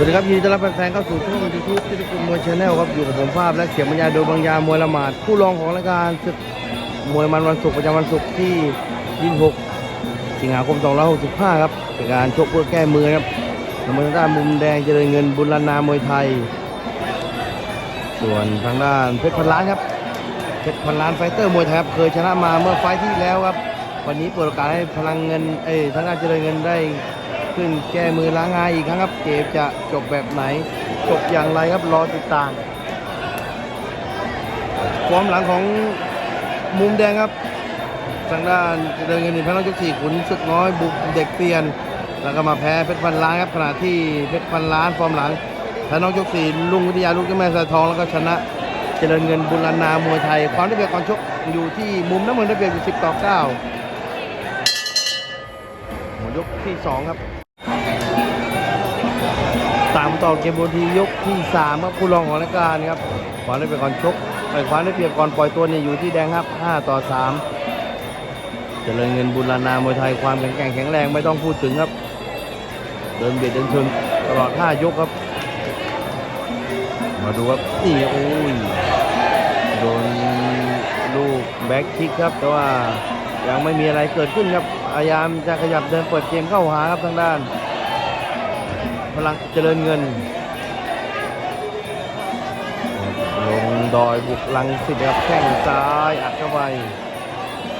สวัสดีครับยินดีต้อนรับแฟนๆเข้าสู่ช่องยูทูบที่ทุกคนมวยชาแนลครับอยู่กับผมภาพและเสียงบรรยายโดยบางยามวยละหมาดผู้รองของรายการศึกมวยมันวันศุกร์ประจำวันศุกร์ที่ 26 สิงหาคม 2565 ครับเป็นการชกเพื่อแก้มือครับทางด้านมุมแดงเจริญเงินบุญลานามวยไทย ส่วนทางด้านเพชรพันล้านครับเพชรพันล้านไฟเตอร์มวยไทยครับเคยชนะมาเมื่อไฟท์ที่แล้วครับวันนี้เปิดโอกาสให้พลังเงินเอ้ยทางด้านเจริญเงินได้ ขึ้น แก้มือล้างงาอีกครั้งครับ เกมจะจบแบบไหน จบอย่างไรครับรอติดตามความหลังของมุมแดงครับ ทางด้านเจริญเงินนี่พระน้องยกสี่ขุนศึกน้อยบุกเด็กเตียน แล้วก็มาแพ้เพชรพันล้านครับขณะที่เพชรพันล้านฟอร์มหลังพระน้องยกสี่ลุงวิทยาลูกเจ้าแม่สายทองแล้วก็ชนะเจริญเงินบุรณามวยไทย ความได้เปรียบก่อนชกอยู่ที่มุมน้ำเงินได้เปรียบอยู่10ต่อ9หมดยกที่2ครับามต่อเกมบนทียกที่3ครับคู่รองของรายการครับความได้เปรียบก่อนชกไอ้ความได้เปรียบก่อนปล่อยตัวเนี่ยอยู่ที่แดงครับ5ต่อ3เจริญเงินบุรณามวยไทยความแข็งแกร่งแข็งแรงไม่ต้องพูดถึงครับ เดินเบียดเดินชนตลอด5ยกครับ มาดูครับนี่โอ้ยโดนลูกแบ็คคิกครับ แต่ว่ายังไม่มีอะไรเกิดขึ้นครับพยายามจะขยับเดินเปิดเกมเข้าหาครับทางด้าน พลังเจริญเงิน ลงดอยบุกลังสิตครับแข้งซ้ายอัดเข้าไป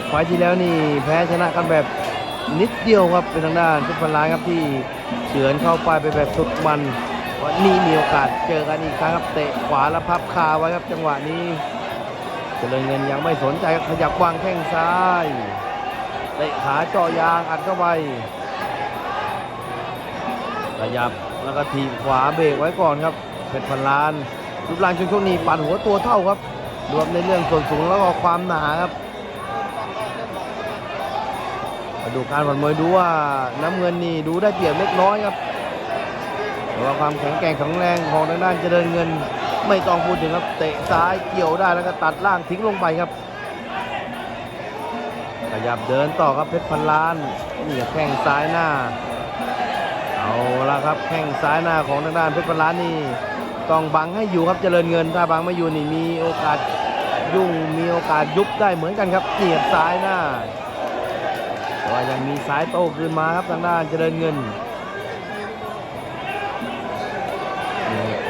ไฟที่แล้วนี่แพ้ชนะกันแบบนิดเดียวครับเป็นทางด้านทุกพันล้านครับที่เฉือนเข้าไปไปแบบสุดมันวันนี้มีโอกาสเจอกันอีกครั้งครับเตะขวาแล้วพับคาไว้ครับจังหวะนี้เจริญเงินยังไม่สนใจครับขยับวางแข้งซ้ายเตะขาเจาะยางอัดเข้าไปขยับ แล้วก็ทีขวาเบรกไว้ก่อนครับเพชรพันล้านรูปร่างช่วงช่วงนี้ปั่นหัวตัวเท่าครับรวมในเรื่องส่วนสูงแล้วก็ความหนาครับมาดูการผ่อนมวยดูว่าน้ำเงินนี่ดูได้เปรียบเล็กน้อยครับแต่ว่าความแข็งแกร่งข็งแรงของทางด้านเจริญเงิน ไม่ต้องพูดถึงครับเตะซ้ายเกี่ยวได้แล้วก็ตัดล่างทิ้งลงไปครับขยับเดินต่อครับเพชรพันล้านนี่แข้งซ้ายหน้า เอาละครับแข้งซ้ายหน้าของทางด้านเพชรพันล้านนี่ต้องบังให้อยู่ครับเจริญเงิน ถ้าบังไม่อยู่นี่มีโอกาสยุ่งมีโอกาสยุบได้เหมือนกันครับเหนียบซ้ายหน้าแต่ว่ายังมีซ้ายโต้คืนมาครับทางด้านเจริญเงิน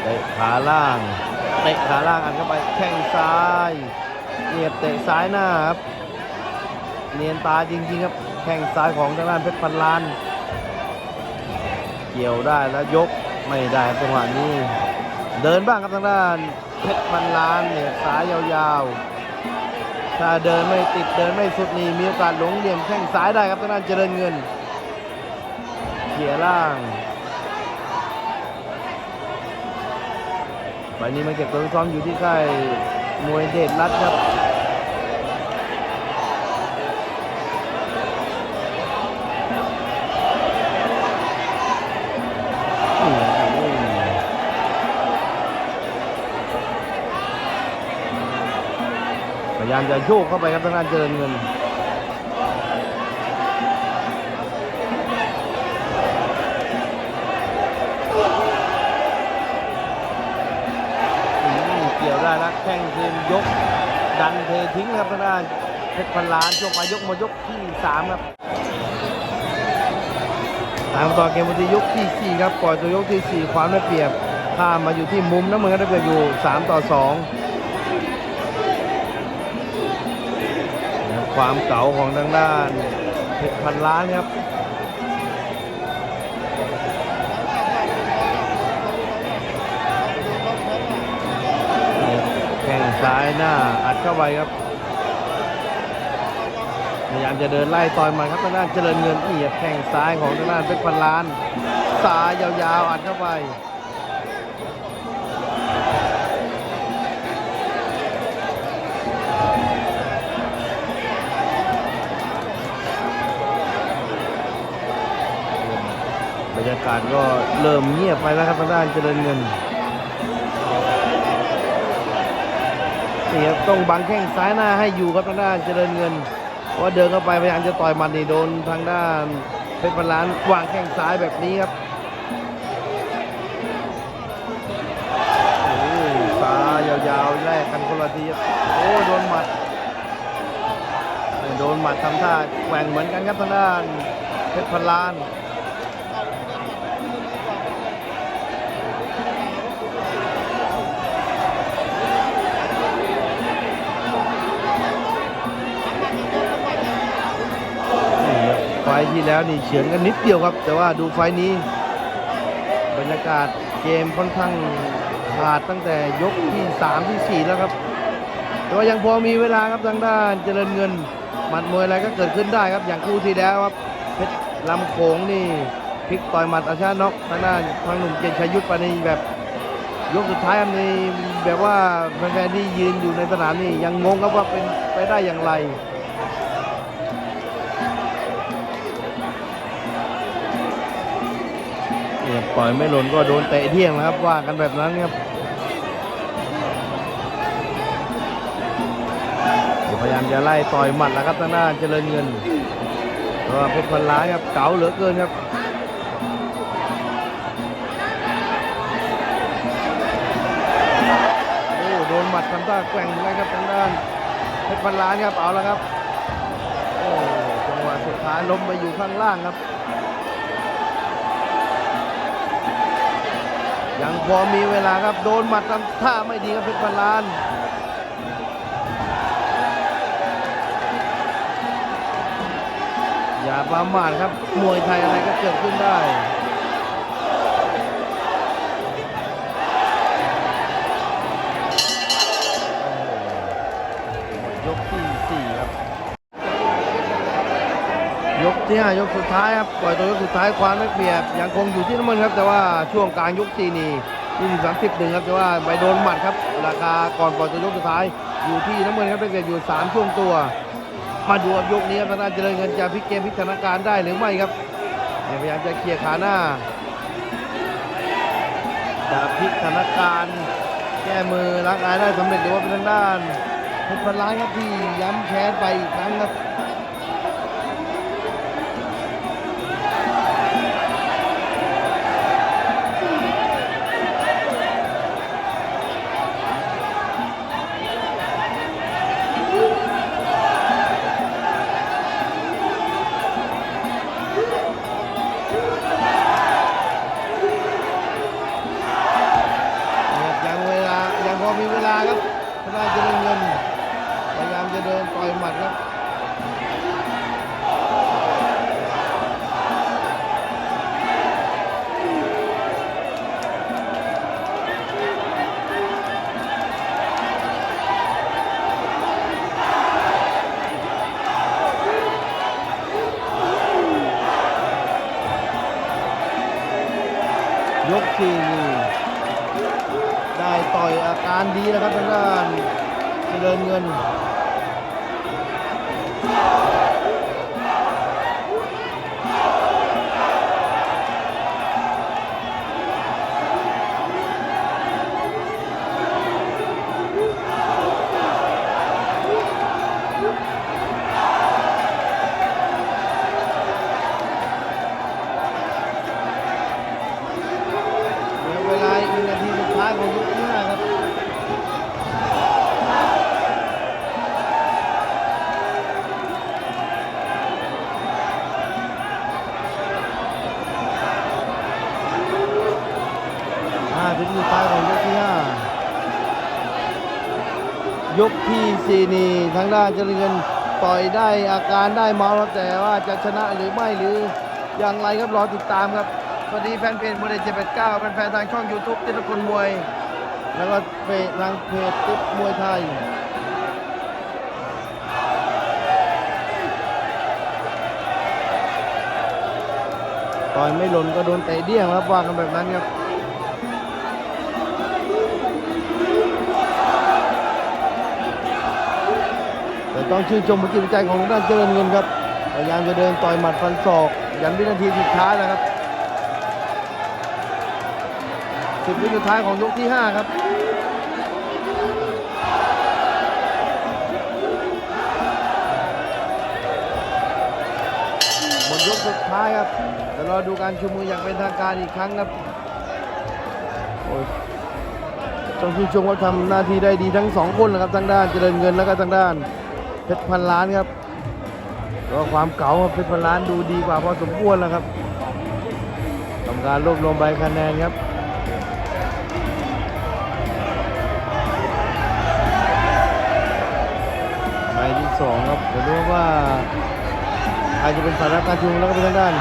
เตะขาล่างเตะขาล่างอันเข้าไปแข้งซ้ายเนียบเตะซ้ายหน้าครับเนียนตาจริงๆครับแข้งซ้ายของทางด้านเพชรพันล้าน กี่ยวได้แล้วยกไม่ได้จังหวะนี้ เดินบ้างครับทางด้านเพชรพันล้านเนี่ยซ้ายยาวๆ ถ้าเดินไม่ติดเดินไม่สุดนี่มีโอกาสหลงเหลี่ยมแข้งซ้ายได้ครับทางด้านเจริญเงินเขี่ยล่างวันนี้มาเก็บตัวซ้อมอยู่ที่ค่ายมวยเดชรัฐครับามจะโยกเข้าไปครับทางด้านเจริญเงินเกี่ยวได้แล้วแข้งคืนยก ดันเททิ้งครับทางด้านเพชรพันล้านช่วงมายกมายกที่สามครับตามต่อเกมวันที่ยกที่สี่ครับปล่อยตัวยกที่สี่ความได้เปรียบข้ามมาอยู่ที่มุมน้ำเมือนได้เปรียบอยู่สามต่อสอง ความเก่าของทางด้านเพชรพันล้านครับแข้งซ้ายหน้าอัดเข้าไปครับ พยายามจะเดินไล่ต่อยมันครับทางด้านเจริญเงินเอียบแข้งซ้ายของทางด้านเพชรพันล้านซ้ายยาวๆอัดเข้าไป บรรยากาศก็เริ่มเงียบไปแล้วครับทางด้านเจริญเงินนี่ครับต้องบังแข้งซ้ายหน้าให้อยู่ครับทางด้านเจริญเงินว่าเดินเข้าไปพยายามจะต่อยมันนี่โดนทางด้านเพชรพันลานวางแข้งซ้ายแบบนี้ครับซ้ายยาวๆแลกกันคนละทีโอ้โดนหมัดโดนหมัดทำท่าแกว่งเหมือนกันครับทางด้านเพชรพันลาน ล์ที่แล้วนี่เฉือนกันนิดเดียวครับ แต่ว่าดูไฟล์นี้ บรรยากาศเกมค่อนข้างขาดตั้งแต่ยกที่3ที่ 4 แล้วครับ แต่ว่ายังพอมีเวลาครับทางด้านเจริญเงินหมัดมวยอะไรก็เกิดขึ้นได้ครับ อย่างคู่ที่แล้วครับเพชรลำโขงนี่พลิกต่อยหมัดอาชาน็อกทางด้านทางหนุ่มเกียรติชัยยุทธปานีแบบยกสุดท้ายครับนี่แบบว่าแฟนๆที่ยืนอยู่ในสนามนี่ยังงงครับว่าเป็นไปได้อย่างไร เนี่ยปล่อยไม่หล่นก็โดนเตะเที่ยงนะครับว่ากันแบบนั้นครับเดี๋ยพยายามจะไล่ต่อยหมัดแล้วครับทางด้านเจริญเงินเพราะเพชรพันล้านครับเก๋าเหลือเกินครับโอ้โดนหมัดทำท่าแกว่งเหมือนกันครับทางด้านเพชรพันล้านครับเอาแล้วครับโอ้จังหวะสุดท้ายล้มไปอยู่ข้างล่างครับ ยังพอมีเวลาครับโดนหมัดทำท่าไม่ดีครับเพชรพันล้านอย่าประมาทครับมวยไทยอะไรก็เกิดขึ้นได้ ห้ายกสุดท้ายครับปล่อยตัวยกสุดท้ายความไม่เปรียบยังคงอยู่ที่น้ำมันครับ แต่ว่าช่วงกลางยกสี่นี่ยี่สิบสามสิบหนึ่งครับแต่ว่าไปโดนหมัดครับ ราคาก่อนปล่อยตัวยกสุดท้าย อยู่ที่น้ำเงินครับได้เกิดอยู่สามช่วงตัว มาดูครับยกนี้ครับทางด้านเจริญเงินจะพลิกเกมพลิกสถานการณ์ได้หรือไม่ครับพยายามจะเคลียร์ขาหน้าจะพลิกสถานการณ์แก้มือล้างอายได้สำเร็จหรือว่าเป็นทางด้านเพชรพันล้านครับที่ย้ำแค้นไปอีกครั้งครับ อาการดีแล้วครับทางด้านเจริญเงินเหลือเวลาอีกหนึ่งนาทีสุดท้ายของ ยกที่สี่นี่ทางด้านเจริญเงินต่อยได้อาการได้เมาแล้วแต่ว่าจะชนะหรือไม่หรืออย่างไรครับรอติดตามครับสวัสดีแฟนเพจมวยเดชเจ็ดแปดเก้าแฟนๆทางช่อง YouTube ติดคนมวย แล้วก็เพจทางเพจติ๊บมวยไทยต่อยไม่หล่นก็โดนเตะเดี้ยงครับว่ากันแบบนั้นครับ ต้องชื่นชมพลังจิตวิจัยของทางด้านเจริญเงินครับพยายามจะเดินต่อยหมัดฟันศอก ยันวินาทีสุดท้ายแล้วครับสิบวิสุดท้ายของยกที่ 5 ครับหมดยกสุดท้ายครับเดี๋ยวรอดูการชูมืออย่างเป็นทางการอีกครั้งครับโอ้ยต้องชื่นชมว่าทำหน้าที่ได้ดีทั้งสองคนนะครับทั้งด้านเจริญเงินแล้วก็ทั้งด้าน เพชรพันล้านครับก็ความเก๋าครับเพชรพันล้านดูดีกว่าพอสมควรแล้วครับทำการรวบรวมใบคะแนนครับใบที่สองครับเดี๋ยวดูว่าใครจะเป็นฝ่ายรับการชุมแล้วก็เป็นทางด้าน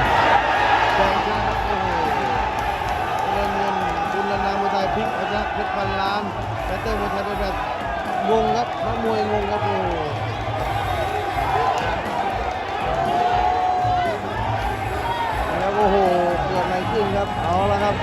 แดงชนะครับโอ้โหเงินเงินบุญลนามวยไทยพลิกเอาชนะเพชรพันล้านแบตเตอร์มวยไทยเป็นแบบงงครับนักมวยงงครับโอ้ โหเกิดอะไรขึ้นครับ เอาละครับ